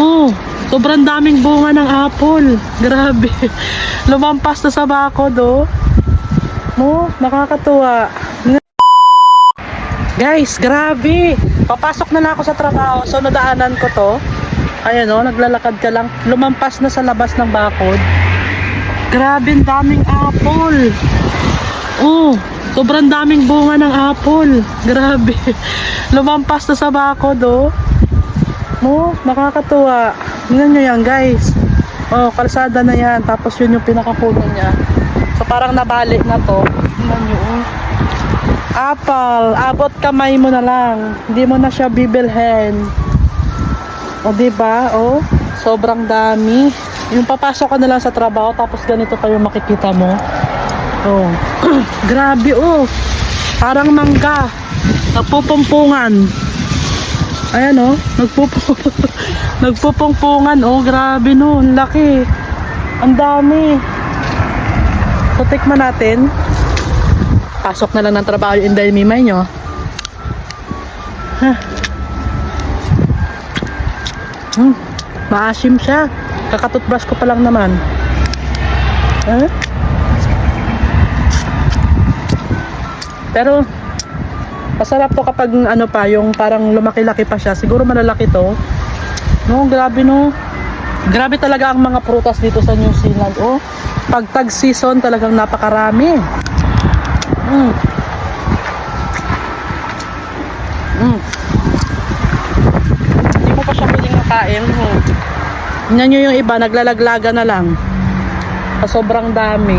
Oh, sobrang daming bunga ng apple. Grabe. Lumampas na sa bakod, oh. No, nakakatuwa. Guys, grabe. Papasok na lang ako sa trabaho. So, nadaanan ko to. Ayan, oh, naglalakad ka lang. Lumampas na sa labas ng bakod. Grabe, daming apple. Oh, sobrang daming bunga ng apple. Grabe. Lumampas na sa bakod, oh. No, nakakatuwa. Tingnan nyo yan, guys. Oh, kalsada na yan. Tapos yun yung pinakapuno niya. So, parang nabali na to. Tingnan nyo, oh. Apple, abot kamay mo na lang. Hindi mo na siya bibilhin. O, di ba? O, sobrang dami. Yung papasok ka na lang sa trabaho, tapos ganito kayo makikita mo. Oh, grabe oh. Parang mangga. Nagpupumpungan. Ayan oh, nagpupu nagpupungpungan oh, grabe no, ang laki. Ang dami. So tikman natin. Pasok na lang ng trabaho yung Inday Mimay nyo. Ha. Hmm, maasim siya. Kakatutbrush ko pa lang naman. Ha? Pero masarap to kapag ano pa, yung parang lumaki-laki pa siya. Siguro malalaki to. No, grabe no. Grabe talaga ang mga prutas dito sa New Zealand. Oh, pag tag season talagang napakarami. Mm. Mm. Hindi mo pa siya pwedeng makain. Oh. Tingnan yung iba, naglalaglaga na lang. Sa sobrang dami.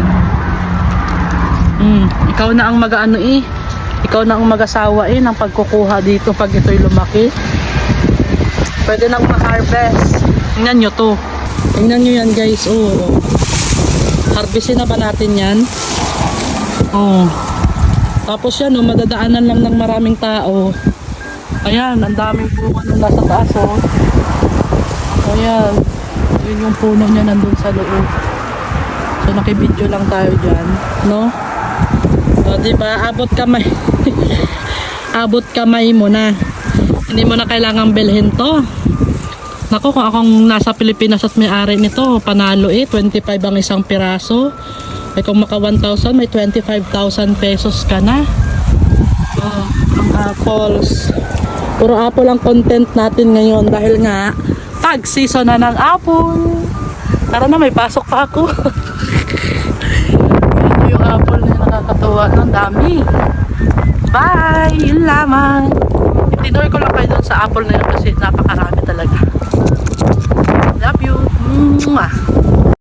Mm. Ikaw na ang mag-ano eh. Ikaw na ang mag-asawa eh ng pagkukuha dito pag ito'y lumaki. Pwede nang ma-harvest. Tingnan nyo to. Tingnan nyo yan guys. Oh. Harvestin na ba natin yan? Oh. Tapos yan, oh, madadaanan lang ng maraming tao. Ayan, ang daming bunga nung nasa taas, oh. Ayan. Yun yung puno niya nandun sa loob. So, nakibidyo lang tayo dyan, no? O, di ba? Abot kamay. Abot kamay mo na. Hindi mo na kailangang bilhin to. Nako, kung akong nasa Pilipinas at may-ari nito, panalo eh. 25 ang isang piraso. Ay kung maka 1,000, may 25,000 pesos ka na. Oh, ang apples. Puro apple ang content natin ngayon dahil nga tag season na ng apple. Tara na, may pasok pa ako. Yung apple. Dami. Bye! Yun lamang. Tinuloy ko lang kayo dun sa apple na yun kasi napakarami talaga. Love you. Mwah.